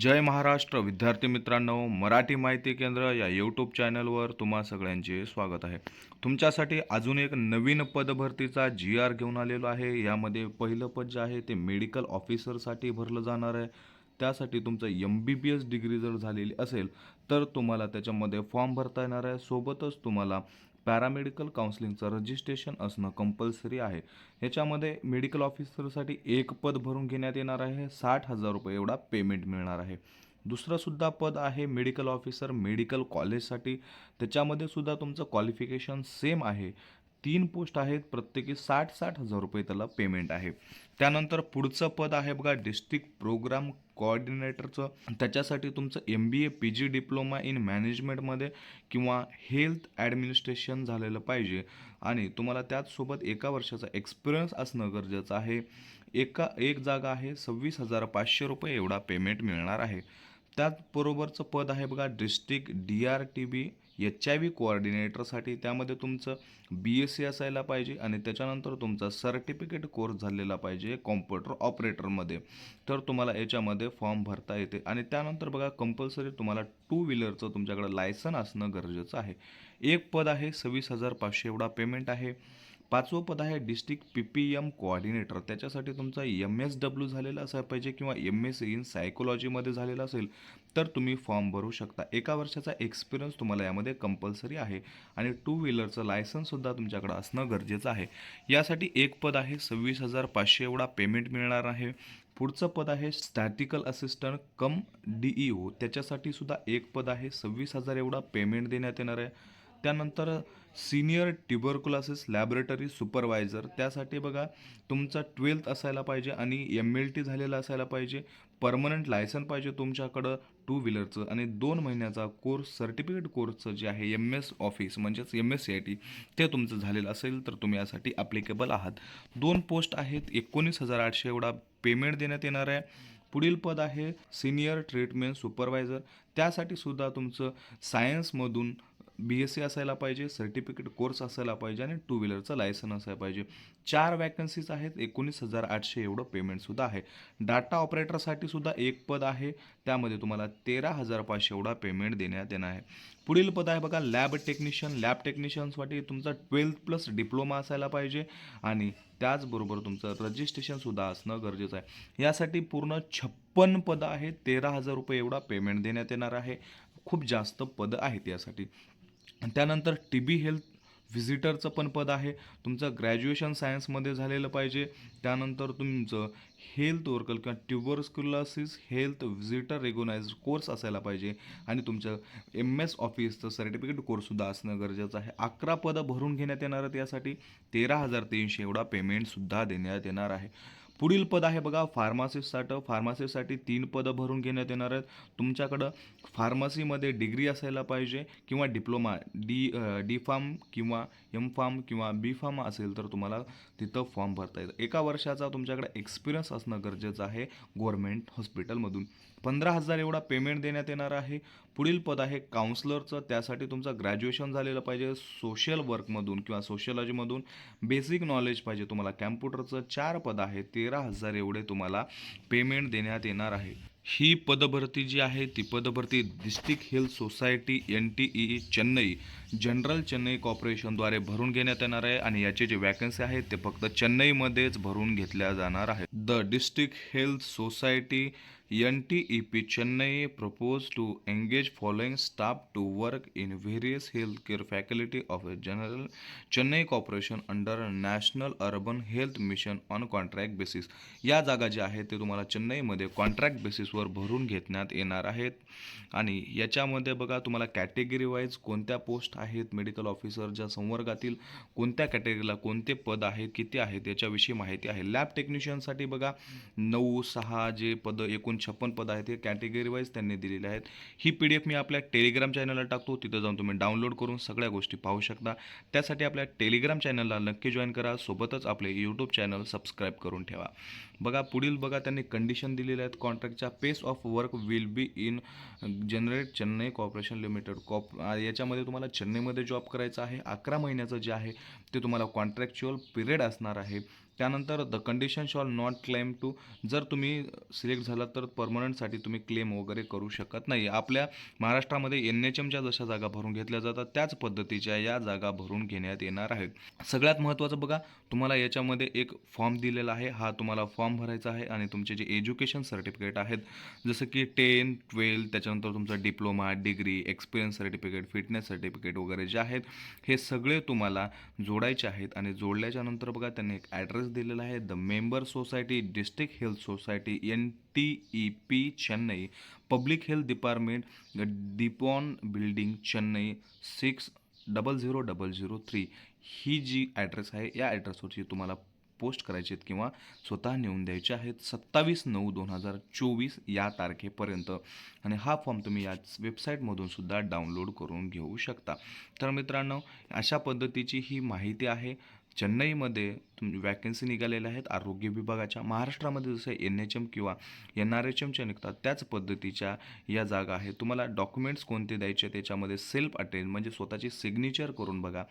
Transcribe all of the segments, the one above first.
जय महाराष्ट्र. विद्यार्थी मित्रांनो मराठी माहिती केंद्र या यूट्यूब चॅनलवर तुम्हा सगळ्यांचे स्वागत आहे. तुमच्यासाठी अजून एक नवीन पदभरतीचा जी आर घेऊन आलेलो आहे. यामध्ये पहिलं पद जे आहे ते मेडिकल ऑफिसरसाठी भरलं जाणार आहे. त्यासाठी तुमचं M B B S degree जर झालेली असेल तर तुम्हाला त्याच्यामध्ये फॉर्म भरता येणार आहे. सोबतच तुम्हाला पॅरामेडिकल काउन्सिलिंगचं रजिस्ट्रेशन असणं कंपल्सरी आहे. ह्याच्यामध्ये मेडिकल ऑफिसरसाठी एक पद भरून घेण्यात येणार आहे साठ हजार रुपये एवढा पेमेंट मिळणार आहे. दुसरंसुद्धा पद आहे मेडिकल ऑफिसर मेडिकल कॉलेजसाठी त्याच्यामध्ये सुद्धा तुमचं क्वालिफिकेशन सेम आहे. तीन पोस्ट आहेत प्रत्येकी साठ साठ हजार रुपये त्याला पेमेंट आहे. त्यानंतर पुढचं पद आहे बघा डिस्ट्रिक्ट प्रोग्राम कोऑर्डिनेटरचं त्याच्यासाठी तुमचं M B A P G diploma in मॅनेजमेंटमध्ये किंवा हेल्थ ॲडमिनिस्ट्रेशन झालेलं पाहिजे. आणि तुम्हाला त्याचसोबत एका वर्षाचा एक्सपिरियन्स असणं गरजेचं आहे. एका एक जागा आहे सव्वीस हजार पाचशे रुपये एवढा पेमेंट मिळणार आहे. त्याचबरोबरचं पद आहे बघा district D R T B H I V कोऑर्डिनेटरसाठी त्यामध्ये तुमचं बी एस सी असायला पाहिजे आणि त्याच्यानंतर तुमचा सर्टिफिकेट कोर्स झालेला पाहिजे कॉम्प्युटर ऑपरेटरमध्ये तर तुम्हाला याच्यामध्ये फॉर्म भरता येते. आणि त्यानंतर बघा कंपल्सरी तुम्हाला टू व्हीलरचं तुमच्याकडं लायसन असणं गरजेचं आहे. एक पद आहे सव्वीस हजार पाचशे एवढा पेमेंट आहे. पाचवं पद आहे district P P M coordinator. त्याच्यासाठी तुमचा एम एस डब्ल्यू झालेला असायला पाहिजे किंवा एम एस इन सायकोलॉजीमध्ये झालेला असेल तर तुम्ही फॉर्म भरू शकता. एका वर्षाचा एक्सपिरियन्स तुम्हाला यामध्ये कंपल्सरी आहे आणि टू व्हीलरचं लायसन्ससुद्धा तुमच्याकडं असणं गरजेचं आहे. यासाठी एक पद आहे सव्वीस हजार पाचशे एवढा पेमेंट मिळणार आहे. पुढचं पद आहे statistical assistant cum D E O. त्याच्यासाठी सुद्धा एक पद आहे सव्वीस हजार एवढा पेमेंट देण्यात येणार आहे. त्यानंतर सिनियर ट्युबरकुलासिस लॅबोरेटरी सुपरवायझर. त्यासाठी बघा तुमचा ट्वेल्थ असायला पाहिजे आणि एम एल टी झालेला असायला पाहिजे. परमनंट लायसन पाहिजे तुमच्याकडं टू व्हीलरचं. आणि दोन महिन्याचा कोर्स सर्टिफिकेट कोर्सचं जे आहे एम एस ऑफिस म्हणजेच M S C I T ते तुमचं झालेलं असेल तर तुम्ही यासाठी ॲप्लिकेबल आहात. दोन पोस्ट आहेत एकोणीस हजार आठशे एवढा पेमेंट देण्यात येणार आहे. पुढील पद आहे सिनियर ट्रीटमेंट सुपरवायझर. त्यासाठी सुद्धा तुमचं सायन्समधून बी एस सी असायला पाहिजे सर्टिफिकेट कोर्स असायला पाहिजे आणि टू व्हीलरचं लायसन असायला पाहिजे. चार वॅकन्सीज आहेत एकोणीस हजार आठशे एवढं पेमेंटसुद्धा आहे. डाटा ऑपरेटरसाठी सुद्धा एक पद आहे. त्यामध्ये तुम्हाला तेरा हजार पाचशे एवढा पेमेंट देण्यात येणार आहे. पुढील पद आहे बघा लॅब टेक्निशियन लॅब टेक्निशियनसाठी तुमचा ट्वेल्थ प्लस डिप्लोमा असायला पाहिजे आणि त्याचबरोबर तुमचं रजिस्ट्रेशनसुद्धा असणं गरजेचं आहे. यासाठी पूर्ण छप्पन पदं आहेत तेरा हजार रुपये एवढा पेमेंट देण्यात येणार आहे. खूप जास्त पदं आहेत यासाठी. त्यानंतर टी बी हेल्थ व्हिजिटरचं पण पद आहे. तुमचं ग्रॅज्युएशन सायन्समध्ये झालेलं पाहिजे. त्यानंतर तुमचं हेल्थ वर्कर किंवा tuberculosis health visitor recognised course असायला पाहिजे. आणि तुमचं एम एस ऑफिसचं सर्टिफिकेट कोर्ससुद्धा असणं गरजेचं आहे. अकरा पदं भरून घेण्यात येणार आहेत यासाठी. तेरा हजार तीनशे एवढा पेमेंटसुद्धा देण्यात येणार आहे. पुढील पद आहे बघा फार्मासिस्टसाठी फार्मासिस्टसाठी तीन पदं भरून घेण्यात येणार आहेत. तुमच्याकडं फार्मसीमध्ये डिग्री असायला पाहिजे किंवा डिप्लोमा डी डी फार्म किंवा एम फार्म किंवा बी फार्म असेल तर तुम्हाला तिथं फॉर्म भरता येतं. एका वर्षाचा तुमच्याकडे एक्सपिरियन्स असणं गरजेचं आहे गव्हर्मेंट हॉस्पिटलमधून पंधरा हजार एवढा पेमेंट देण्यात येणार आहे. पुढील पद आहे काउन्सलरचं त्यासाठी तुमचं ग्रॅज्युएशन झालेलं पाहिजे. सोशल वर्कमधून किंवा सोशियोलॉजीमधून बेसिक नॉलेज पाहिजे तुम्हाला. कॅम्प्युटरचं चार पद आहे. तेरा हजार एवढे तुम्हाला पेमेंट देण्यात येणार आहे. ही पदभरती जी आहे ती पदभरती district health society N T E Chennai. General Chennai कॉर्पोरेशनद्वारे भरून घेण्यात येणार आहे आणि याचे जे वॅकन्सी आहेत ते फक्त चेन्नईमध्येच भरून घेतल्या जाणार आहेत. The district health society NTEP T E P Chennai propose to engage following staff to work in various a General Chennai of general Chennai corporation under national urban health mission on contract basis या जागा ज्या आहेत ते तुम्हाला चेन्नईमध्ये contract बेसिसवर भरून घेतण्यात येणार आहेत. आणि याच्यामध्ये बघा तुम्हाला कॅटेगरी वाईज कोणत्या पोस्ट आहेत मेडिकल ऑफिसरच्या संवर्गातील कोणत्या कॅटेगरीला कोणते पद आहेत किती आहेत याच्याविषयी माहिती आहे. लॅब टेक्निशियनसाठी बघा नऊ सहा जे पद एकूण छप्पन पद आहेत हे कॅटेगरी वाईज त्यांनी दिलेले आहेत. ही पी डी एफ मी आपल्या टेलिग्राम चॅनलला टाकतो तिथं जाऊन तुम्ही डाउनलोड करून सगळ्या गोष्टी पाहू शकता. त्यासाठी आपल्या टेलिग्राम चॅनलला नक्की जॉईन करा सोबतच आपले यूट्यूब चॅनल सबस्क्राईब करून ठेवा. बघा पुढील बघा त्यांनी कंडिशन दिलेल्या आहेत. कॉन्ट्रॅक्टच्या pace of work will be in generate Chennai corporation limited corp याच्यामध्ये तुम्हाला चेन्नईमध्ये जॉब करायचा आहे. अकरा महिन्याचं जे आहे ते तुम्हाला कॉन्ट्रॅक्च्युअल पिरियड असणार आहे. त्यानंतर the condition shall not claim to जर तुम्ही सिलेक्ट झालात तर परमनंटसाठी तुम्ही क्लेम वगैरे करू शकत नाही. आपल्या महाराष्ट्रामध्ये एन एच एमच्या जशा जागा भरून घेतल्या जातात त्याच पद्धतीच्या या जागा भरून घेण्यात येणार आहेत. सगळ्यात महत्त्वाचं बघा तुम्हाला याच्यामध्ये एक फॉर्म दिलेला आहे. हा तुम्हाला फॉर्म भरायचा आहे आणि तुमचे जे एज्युकेशन सर्टिफिकेट आहेत जसं की टेन ट्वेल्थ त्याच्यानंतर तुमचा diploma degree experience certificate fitness certificate वगैरे जे आहेत हे सगळे तुम्हाला जोडायचे आहेत आणि जोडल्याच्या नंतर बघा त्यांनी एक ॲड्रेस दिलेला आहे. The member society district health society N T E P Chennai public health department डिपॉन building Chennai six double zero double zero three ही जी ॲड्रेस आहे या ॲड्रेसवरची तुम्हाला पोस्ट करायचे आहेत किंवा स्वतः नेऊन द्यायचे आहेत. सत्तावीस नऊ दोन हजार चोवीस या तारखेपर्यंत. आणि हा फॉर्म तुम्ही याच वेबसाईटमधून सुद्धा डाउनलोड करून घेऊ शकता. तर मित्रांनो अशा पद्धतीची ही माहिती आहे. चेन्नईमध्ये तुम वॅकन्सी निघालेल्या आहेत. आरोग्य विभागाच्या महाराष्ट्रामध्ये जसं एन एच एम किंवा एन आर एच एमच्या निघतात त्याच पद्धतीच्या या जागा आहेत. तुम्हाला डॉक्युमेंट्स कोणते द्यायचे त्याच्यामध्ये सेल्फ अटेंड म्हणजे स्वतःची सिग्नेचर करून बघा.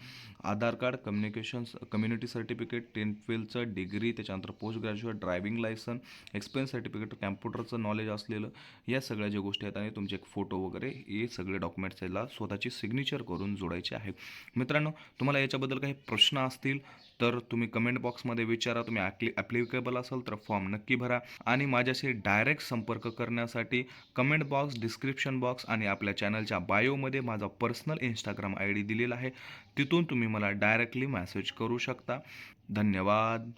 Aadhaar card communications community certificate ten ट्वेल्थचं degree त्याच्यानंतर post graduate driving licence experience certificate कॅम्प्युटरचं knowledge असलेलं या सगळ्या ज्या गोष्टी आहेत आणि तुमचे एक फोटो वगैरे हे सगळे डॉक्युमेंट्स याला स्वतःची सिग्नेचर करून जोडायचे आहे. मित्रांनो तुम्हाला याच्याबद्दल काही प्रश्न असतील तर तुम्ही कमेंट बॉक्समध्ये विचारा तुम्ही ॲक्लि ॲप्लिकेबल असाल तर फॉर्म नक्की भरा आणि माझ्याशी डायरेक्ट संपर्क करण्यासाठी कमेंट बॉक्स डिस्क्रिप्शन बॉक्स आणि आपल्या चॅनलच्या बायोमध्ये माझा पर्सनल इंस्टाग्राम आय डी दिलेला आहे. तिथून तुम्ही मला डायरेक्टली मॅसेज करू शकता. धन्यवाद.